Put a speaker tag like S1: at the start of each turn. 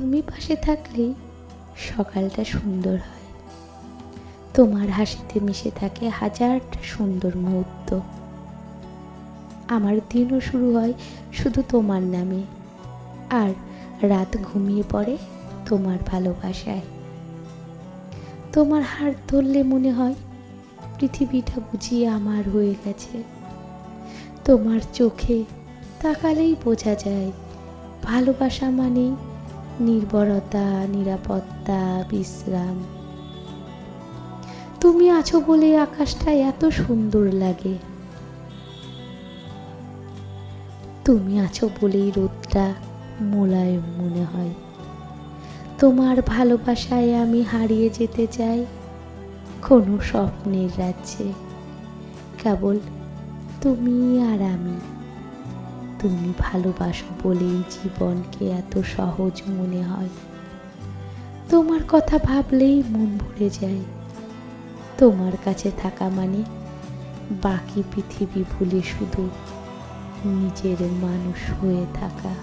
S1: তুমি পাশে থাকলেই সকালটা সুন্দর হয়। তোমার হাসিতে মিশে থাকে হাজারটা সুন্দর মুহূর্ত। আমার দিনও শুরু হয় শুধু তোমার নামে। আর রাত ঘুমিয়ে পড়ে তোমার ভালোবাসায়। তোমার হাত ধরলে মনে হয় পৃথিবীটা বুঝিয়ে আমার হয়ে গেছে। তোমার চোখে তাকালেই বোঝা যায় ভালোবাসা মানেই নির্ভরতা নিরাপত্তা, বিশ্রাম। তুমি আছো বলে আকাশটা এত সুন্দর লাগে। তুমি আছো বলেই রোদটা মোলায়েম মনে হয়। তোমার ভালোবাসায় আমি হারিয়ে যেতে চাই কোনো স্বপ্নের রাজ্যে। কেবল তুমি আর আমি। তুমি ভালোবাসো বলেই জীবনকে এত সহজ মনে হয়। তোমার কথা ভাবলেই মন ভরে যায়। তোমার কাছে থাকা মানে বাকি পৃথিবী ভুলে শুধু নিজের মানুষ হয়ে থাকা।